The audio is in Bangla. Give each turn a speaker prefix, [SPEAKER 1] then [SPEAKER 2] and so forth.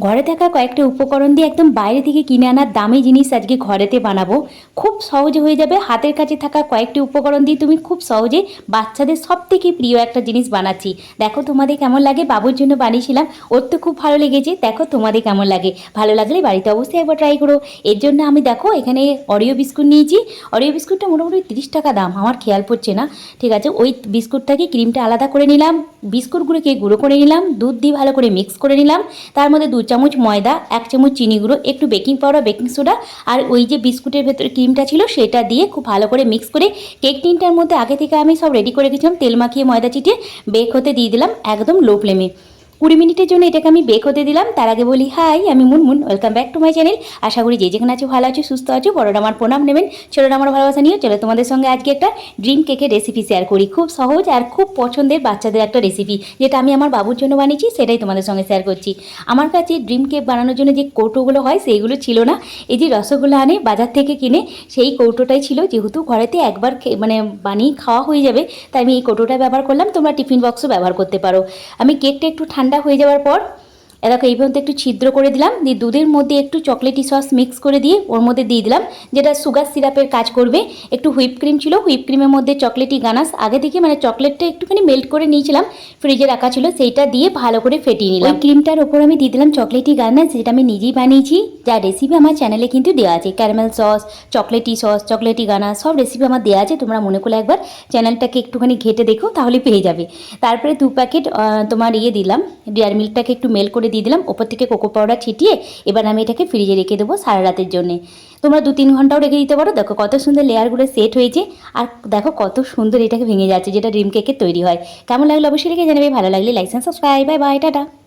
[SPEAKER 1] ঘরে থাকা কয়েকটা উপকরণ দিয়ে একদম বাইরে থেকে কিনে আনার দামি জিনিস আজকে ঘরেতে বানাবো। খুব সহজে হয়ে যাবে। হাতের কাছে থাকা কয়েকটি উপকরণ দিয়ে তুমি খুব সহজে বাচ্চাদের সব থেকে প্রিয় একটা জিনিস বানাচ্ছি। দেখো তোমাদের কেমন লাগে? বাবুর জন্য বানিয়েছিলাম। ওর তো খুব ভালো লেগেছে। দেখো তোমাদের কেমন লাগে? ভালো লাগলে বাড়িতে অবশ্যই একবার ট্রাই করো। এর জন্য আমি দেখো এখানে অরিও বিস্কুট নিয়েছি। অরিও বিস্কুটটা মোটামুটি তিরিশ টাকা দাম। আমার খেয়াল পড়ছে না। ঠিক আছে, ওই বিস্কুটটাকে ক্রিমটা আলাদা করে নিলাম। বিস্কুটগুলোকে গুঁড়ো করে নিলাম। দুধ দিয়ে ভালো করে মিক্স করে নিলাম। তার মধ্যে দু চামচ ময়দা, এক চামচ চিনি গুঁড়ো, একটু বেকিং পাউডার বেকিং সোডা আর ওই যে বিস্কুটের ভেতরে ক্রিমটা ছিল সেটা দিয়ে খুব ভালো করে মিক্স করে কেক টিনটার মধ্যে আগে থেকে আমি সব রেডি করে গেছিলাম তেল মাখিয়ে ময়দা চিটিয়ে বেক হতে দিয়ে দিলাম একদম লো ফ্লেমে কুড়ি মিনিটের জন্য এটাকে আমি বেক হতে দিলাম। তার আগে বলি হাই আমি Munmun. Welcome back to my channel আশা করি যে যেখানে আছো, ভালো আছো, সুস্থ আছো, বড়রা আমার প্রণাম নেবেন। ছোটরা আমার ভালোবাসা নিয়ে চলো তোমাদের সঙ্গে আজকে একটা ড্রিম কেকের রেসিপি শেয়ার করি। খুব সহজ আর খুব পছন্দের বাচ্চাদের একটা রেসিপি যেটা আমি আমার বাবুর জন্য বানিয়েছি, সেটাই তোমাদের সঙ্গে শেয়ার করছি। আমার কাছে ড্রিম কেক বানানোর জন্য যে কৌটোগুলো হয়, সেইগুলো ছিল না। এই যে রসগোল্লা আনে, বাজার থেকে কিনে, সেই কৌটোটাই ছিল। যেহেতু ঘরেতে একবার মানে বানিয়ে খাওয়া হয়ে যাবে, তাই আমি এই কৌটোটা ব্যবহার করলাম। তোমরা টিফিন বক্সও ব্যবহার করতে পারো। আমি কেকটা একটু ঠান্ডা হয়ে যাওয়ার পর এ দেখো, এই পর্যন্ত একটু ছিদ্র করে দিলাম, দিয়ে দুধের মধ্যে একটু চকলেটি সস মিক্স করে দিয়ে ওর মধ্যে দিয়ে দিলাম, যেটা সুগার সিরাপের কাজ করবে। একটু হুইপ ক্রিম ছিল হুইপ ক্রিমের মধ্যে চকলেটি গানাস আগে থেকে মানে চকলেটটা একটুখানি মেল্ট করে নিয়েছিলাম ফ্রিজে রাখা ছিল, সেইটা দিয়ে ভালো করে ফেটিয়ে নিলাম। ওই ক্রিমটার ওপর আমি দিয়ে দিলাম চকলেটি গানাস যেটা আমি নিজেই বানিয়েছি যার রেসিপি আমার চ্যানেলে কিন্তু দেওয়া আছে। Caramel sauce chocolatey sauce chocolatey ganache সব রেসিপি আমার দেওয়া আছে, তোমরা মনে করলে একবার চ্যানেলটাকে একটুখানি ঘেটে দেখো, তাহলে পেয়ে যাবে। তারপরে দু প্যাকেট তোমার ইয়ে দিলাম ডেয়ার মিল্কটাকে একটু মেল করে দিয়ে দিলাম। ওপর থেকে কোকো পাউডার ছিটিয়ে এবার আমি এটাকে ফ্রিজে রেখে দেবো সারা রাতের জন্য। তোমরা দু তিন ঘন্টাও রেখে দিতে পারো। দেখো কত সুন্দর লেয়ারগুলো সেট হয়েছে। আর দেখো কত সুন্দর এটাকে ভেঙে যাচ্ছে, যেটা ড্রিম কেকের তৈরি হয়। কেমন লাগল অবশ্যই রেখে জানাবে। ভালো লাগলে like subscribe bye bye tata.